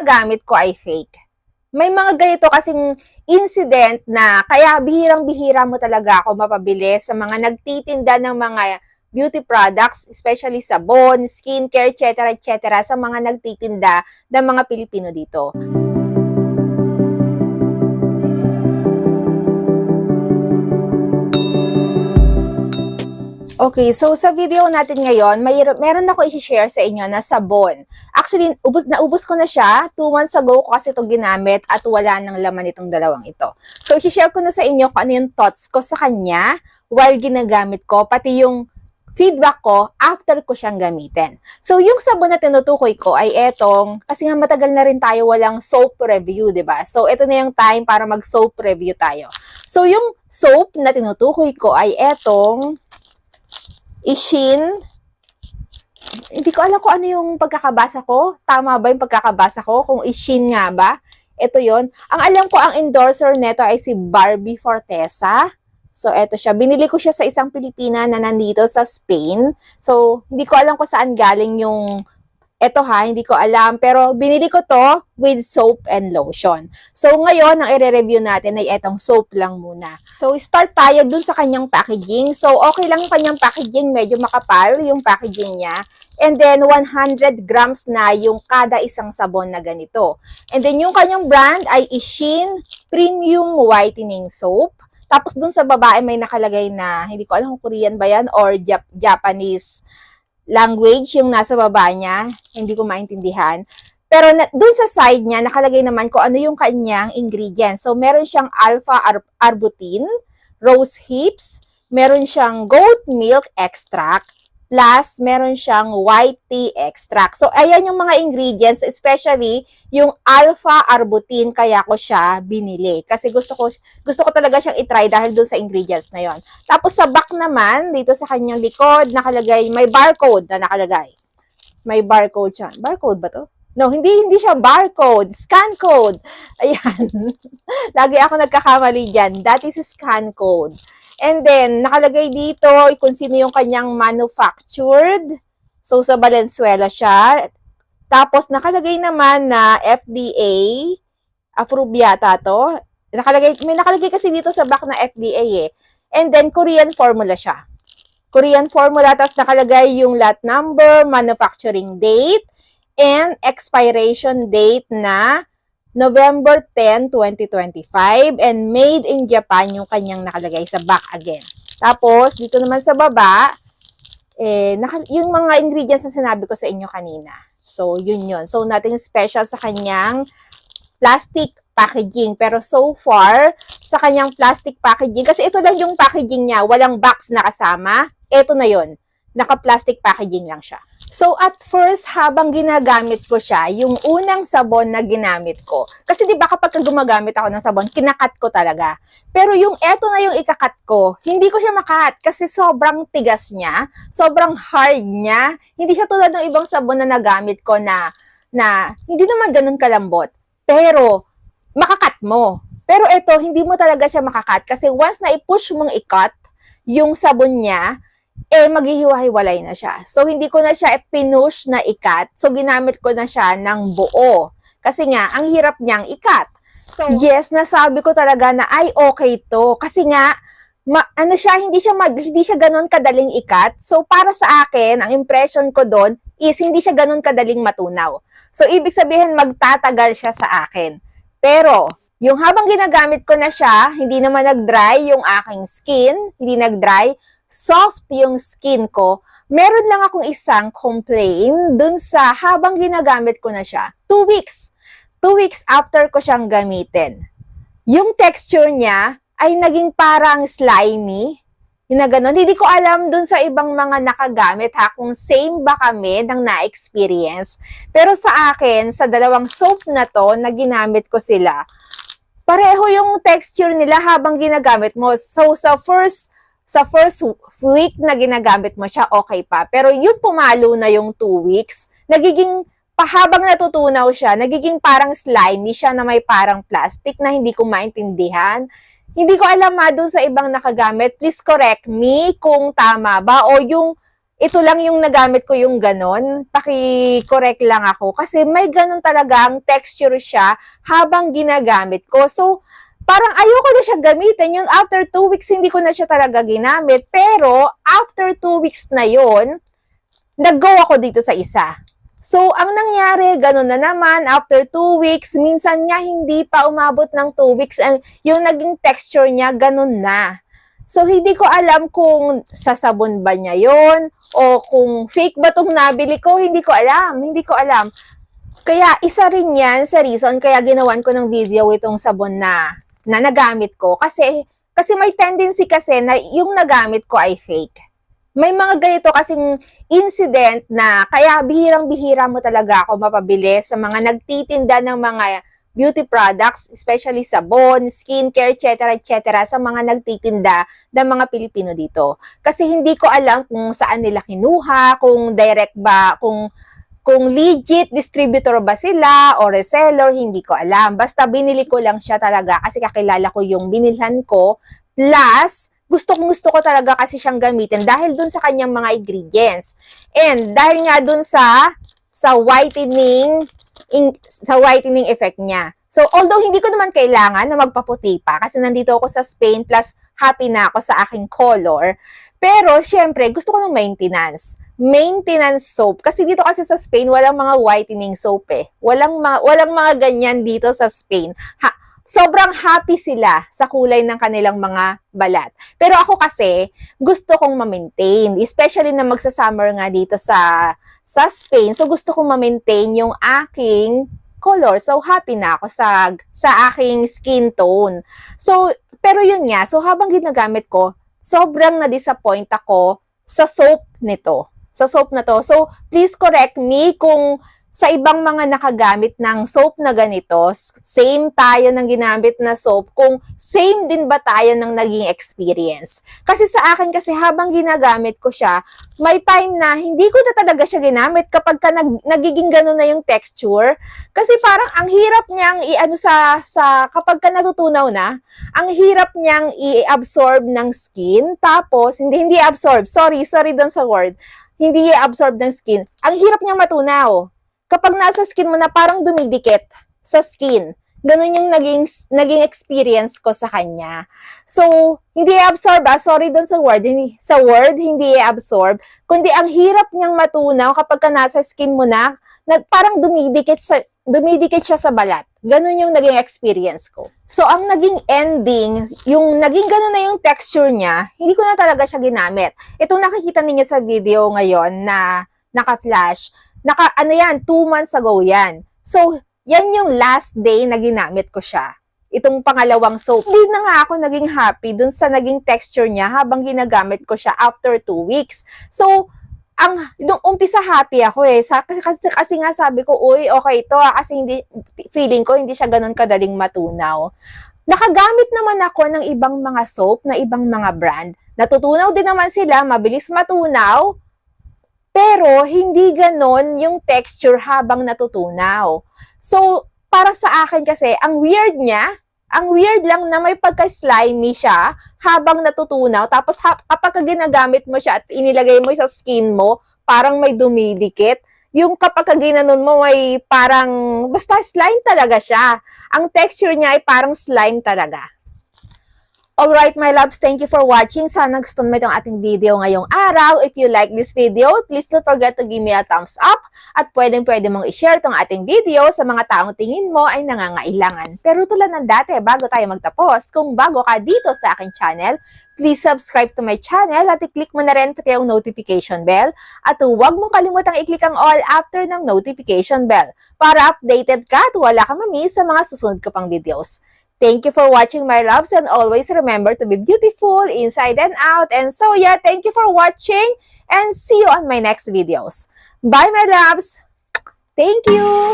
gamit ko ay fake. May mga ganito kasing incident na kaya bihirang-bihira mo talaga ako mapabili sa mga nagtitinda ng mga beauty products, especially sabon, skincare, etc. etc. sa mga nagtitinda ng mga Pilipino dito. Okay, so sa video natin ngayon, may, meron ako i-share sa inyo na sabon. Actually, ubos, naubos ko na siya. Two months ago ko kasi ito ginamit at wala nang laman itong dalawang ito. So, i-share ko na sa inyo kung ano yung thoughts ko sa kanya while ginagamit ko, pati yung feedback ko after ko siyang gamitin. So, yung sabon na tinutukoy ko ay etong, kasi nga matagal na rin tayo walang soap review, ba? So, ito na yung time para mag-soap review tayo. So, yung soap na tinutukoy ko ay etong Ishin. Hindi ko alam kung ano yung pagkakabasa ko. Tama ba yung pagkakabasa ko? Kung Ishin nga ba? Ito yon. Ang alam ko, ang endorser neto ay si Barbie Fortesa. So, eto siya. Binili ko siya sa isang Pilipina na nandito sa Spain. So, hindi ko alam kung saan galing yung eto ha, hindi ko alam. Pero binili ko to with soap and lotion. So ngayon, ang i-review natin ay etong soap lang muna. So start tayo dun sa kanyang packaging. So okay lang yung kanyang packaging, medyo makapal yung packaging niya. And then 100 grams na yung kada isang sabon na ganito. And then yung kanyang brand ay Ishin Premium Whitening Soap. Tapos dun sa babae may nakalagay na, hindi ko alam kung Korean ba yan or Jap- Japanese language yung nasa baba niya. Hindi ko maintindihan. Pero na, dun sa side niya, nakalagay naman kung ano yung kanyang ingredients. So, meron siyang alpha ar- arbutin, rose hips, meron siyang goat milk extract, plus meron siyang white tea extract. So, ayan yung mga ingredients, especially yung alpha arbutin, kaya ko siya binili. Kasi gusto ko, gusto ko talaga siyang itry dahil dun sa ingredients na yon. Tapos sa back naman, dito sa kanyang likod, nakalagay, may barcode na nakalagay. May barcode siya. Barcode ba to? No, hindi hindi siya barcode, scan code. Ayan. Lagi ako nagkakamali diyan. That is scan code. And then nakalagay dito kung sino yung kanyang manufactured. So sa Valenzuela siya. Tapos nakalagay naman na FDA approved yata to. Nakalagay may nakalagay kasi dito sa back na FDA eh. And then Korean formula siya. Korean formula tapos nakalagay yung lot number, manufacturing date, and expiration date na November 10, 2025 and made in Japan yung kanyang nakalagay sa back again. Tapos, dito naman sa baba, eh, yung mga ingredients na sinabi ko sa inyo kanina. So, yun yun. So, natin special sa kanyang plastic packaging. Pero so far, sa kanyang plastic packaging, kasi ito lang yung packaging niya, walang box na kasama, ito na yun. Naka-plastic packaging lang siya. So, at first, habang ginagamit ko siya, yung unang sabon na ginamit ko, kasi di ba kapag gumagamit ako ng sabon, kinakat ko talaga. Pero yung eto na yung ikakat ko, hindi ko siya makat kasi sobrang tigas niya, sobrang hard niya. Hindi siya tulad ng ibang sabon na nagamit ko na, na hindi naman ganun kalambot. Pero, makakat mo. Pero ito, hindi mo talaga siya makakat kasi once na i-push mong ikat yung sabon niya, eh maghihiwa-hiwalay na siya. So, hindi ko na siya pinush na ikat. So, ginamit ko na siya ng buo. Kasi nga, ang hirap niyang ikat. So, yes, nasabi ko talaga na ay okay to. Kasi nga, ma, ano siya, hindi siya mag, hindi siya ganun kadaling ikat. So, para sa akin, ang impression ko doon is hindi siya ganun kadaling matunaw. So, ibig sabihin, magtatagal siya sa akin. Pero, yung habang ginagamit ko na siya, hindi naman nag-dry yung aking skin, hindi nag-dry, soft yung skin ko, meron lang akong isang complaint dun sa habang ginagamit ko na siya. Two weeks. Two weeks after ko siyang gamitin. Yung texture niya ay naging parang slimy. Yung na ganun. Hindi ko alam dun sa ibang mga nakagamit ha kung same ba kami ng na-experience. Pero sa akin, sa dalawang soap na to na ginamit ko sila, pareho yung texture nila habang ginagamit mo. So sa first sa first week na ginagamit mo siya, okay pa. Pero yung pumalo na yung two weeks, nagiging, pahabang natutunaw siya, nagiging parang slimy siya na may parang plastic na hindi ko maintindihan. Hindi ko alam ma doon sa ibang nakagamit. Please correct me kung tama ba o yung ito lang yung nagamit ko yung ganon. Paki-correct lang ako. Kasi may ganon talagang texture siya habang ginagamit ko. So, parang ayoko na siya gamitin. Yun, after two weeks, hindi ko na siya talaga ginamit. Pero, after two weeks na yun, nag-go ako dito sa isa. So, ang nangyari, ganun na naman, after two weeks, minsan nga hindi pa umabot ng two weeks, ang, yung naging texture niya, ganun na. So, hindi ko alam kung sa sabon ba niya yon o kung fake ba itong nabili ko, hindi ko alam, hindi ko alam. Kaya, isa rin yan sa reason kaya ginawan ko ng video itong sabon na, na nagamit ko. Kasi, kasi may tendency kasi na yung nagamit ko ay fake may mga ganito kasing incident na kaya bihirang-bihira mo talaga ako mapabili sa mga nagtitinda ng mga beauty products, especially sabon, skincare, etc., etc., sa mga nagtitinda ng mga Pilipino dito. Kasi hindi ko alam kung saan nila kinuha, kung direct ba, kung kung legit distributor ba sila o reseller, hindi ko alam. Basta binili ko lang siya talaga kasi kakilala ko yung binilhan ko. Plus, gusto kong gusto ko talaga kasi siyang gamitin dahil dun sa kanyang mga ingredients. And dahil nga dun sa sa whitening in, sa whitening effect niya. So, although hindi ko naman kailangan na magpaputi pa kasi nandito ako sa Spain plus happy na ako sa aking color. Pero, syempre, gusto ko ng maintenance. Maintenance soap. Kasi dito kasi sa Spain, walang mga whitening soap eh. Walang, mga, walang mga ganyan dito sa Spain. Ha, sobrang happy sila sa kulay ng kanilang mga balat. Pero ako kasi, gusto kong ma-maintain. Especially na magsa-summer nga dito sa, sa Spain. So, gusto kong ma-maintain yung aking color. So, happy na ako sa, sa aking skin tone. So, pero yun nga. So, habang ginagamit ko, sobrang na-disappoint ako sa soap nito. Sa soap na to. So, please correct me kung sa ibang mga nakagamit ng soap na ganito, same tayo ng ginamit na soap, kung same din ba tayo ng naging experience. Kasi sa akin kasi habang ginagamit ko siya, may time na hindi ko na talaga siya ginamit kapag ka nag, nagiging gano'n na yung texture. Kasi parang ang hirap niyang i-ano sa, sa kapag ka natutunaw na, ang hirap niyang i-absorb ng skin, tapos, hindi, hindi absorb, sorry, sorry doon sa word, hindi i-absorb ng skin. Ang hirap niyang matunaw kapag nasa skin mo na parang dumidikit sa skin. Ganun yung naging, naging experience ko sa kanya. So, hindi i-absorb, ah, sorry doon sa word, hindi, sa word, hindi i-absorb, kundi ang hirap niyang matunaw kapag ka nasa skin mo na, nag, parang dumidikit, sa, dumidikit siya sa balat. Ganun yung naging experience ko. So, ang naging ending, yung naging ganun na yung texture niya, hindi ko na talaga siya ginamit. Itong nakikita ninyo sa video ngayon na naka-flash, naka, ano yan, two months ago yan. So, yan yung last day na ginamit ko siya. Itong pangalawang soap. Hindi na nga ako naging happy dun sa naging texture niya habang ginagamit ko siya after two weeks. So, ang nung umpisa happy ako eh. Sa, kasi, kasi, nga sabi ko, uy, okay ito ah, kasi hindi, feeling ko hindi siya ganun kadaling matunaw. Nakagamit naman ako ng ibang mga soap na ibang mga brand. Natutunaw din naman sila, mabilis matunaw, pero, hindi ganon yung texture habang natutunaw. So, para sa akin kasi, ang weird niya, ang weird lang na may pagka-slimy siya habang natutunaw. Tapos, ha- kapag ginagamit mo siya at inilagay mo sa skin mo, parang may dumidikit. Yung kapag ginanon mo, may parang, basta slime talaga siya. Ang texture niya ay parang slime talaga. Alright, my loves, thank you for watching. Sana gusto mo itong ating video ngayong araw. If you like this video, please don't forget to give me a thumbs up at pwedeng-pwede mong i-share itong ating video sa mga taong tingin mo ay nangangailangan. Pero tulad ng dati, bago tayo magtapos, kung bago ka dito sa aking channel, please subscribe to my channel at i-click mo na rin pati ang notification bell at huwag mong kalimutang i-click ang all after ng notification bell para updated ka at wala ka mamiss sa mga susunod ko pang videos. Thank you for watching my loves and always remember to be beautiful inside and out. And so yeah, thank you for watching and see you on my next videos. Bye my loves! Thank you!